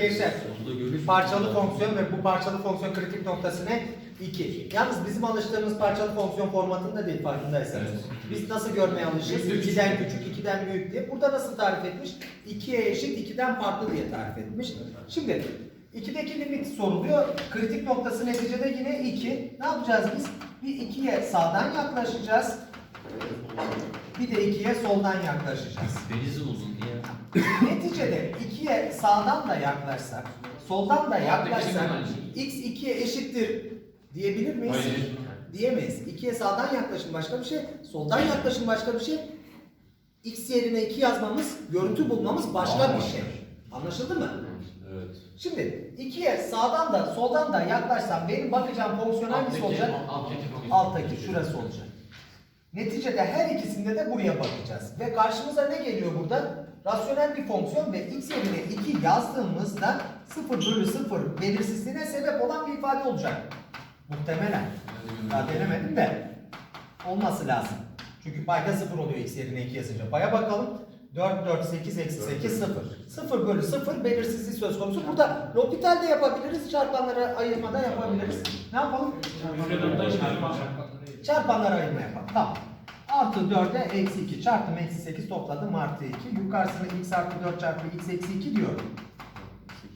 Gençler, bir parçalı fonksiyon ve bu parçalı fonksiyon kritik noktası ne? 2. Yalnız bizim alıştığımız parçalı fonksiyon formatında değil farkındaysanız. Biz nasıl görmeye alışırız? 2'den küçük, 2'den büyük diye. Burada nasıl tarif etmiş? 2'ye eşit, 2'den farklı diye tarif etmiş. Şimdi 2'deki limit soruluyor. Kritik noktası neticede yine 2. Ne yapacağız biz? Bir 2'ye sağdan yaklaşacağız. Bir de 2'ye soldan yaklaşacağız. Denizin uzun diye. Neticede 2'ye sağdan da yaklaşsak, soldan da yaklaşsak Alttaki x 2'ye eşittir diyebilir miyiz? Hayır. Diyemeyiz. 2'ye sağdan yaklaşım başka bir şey, soldan yaklaşım başka bir şey. x yerine 2 yazmamız, görüntü bulmamız başka bir şey. Anlaşıldı mı? Evet. Şimdi 2'ye sağdan da soldan da yaklaşsam benim bakacağım fonksiyon hangisi olacak? Alttaki şurası olacak. Neticede her ikisinde de buraya bakacağız. Ve karşımıza ne geliyor burada? Rasyonel bir fonksiyon ve x yerine 2 yazdığımızda 0 bölü 0 belirsizliğine sebep olan bir ifade olacak. Muhtemelen. Daha denemedim de olması lazım. Çünkü payda 0 oluyor x yerine 2 yazınca. Paya bakalım. 4, 4, 8, eksi 8, 0. 0 bölü 0 belirsizlik söz konusu. Burada L'Hopital de yapabiliriz, çarpanları ayırmada yapabiliriz. Ne yapalım? Çarpanları ayırma yapalım. Tamam. Artı 4'e eksi 2 çarptım eksi 8 topladım artı 2. Yukarısına x artı 4 çarpı x eksi 2 diyorum.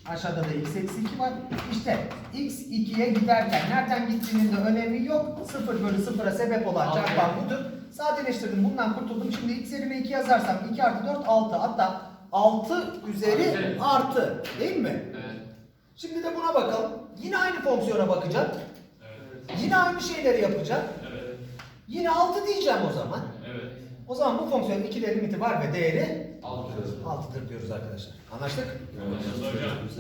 Aşağıda da x eksi 2 var. İşte x 2'ye giderken nereden gittiğinin de önemi yok. 0 bölü 0'a sebep olan çarpan budur. Sadeleştirdim bundan kurtuldum. Şimdi x yerine 2 yazarsam 2 artı 4 6. Hatta 6 üzeri artı. Değil mi? Evet. Şimdi de buna bakalım. Yine aynı fonksiyona bakacağım. Yine aynı şeyleri yapacağım. Yine 6 diyeceğim o zaman. Evet. O zaman bu fonksiyonun 2'de limiti var ve değeri Altı. 6'dır diyoruz arkadaşlar. Anlaştık? Evet.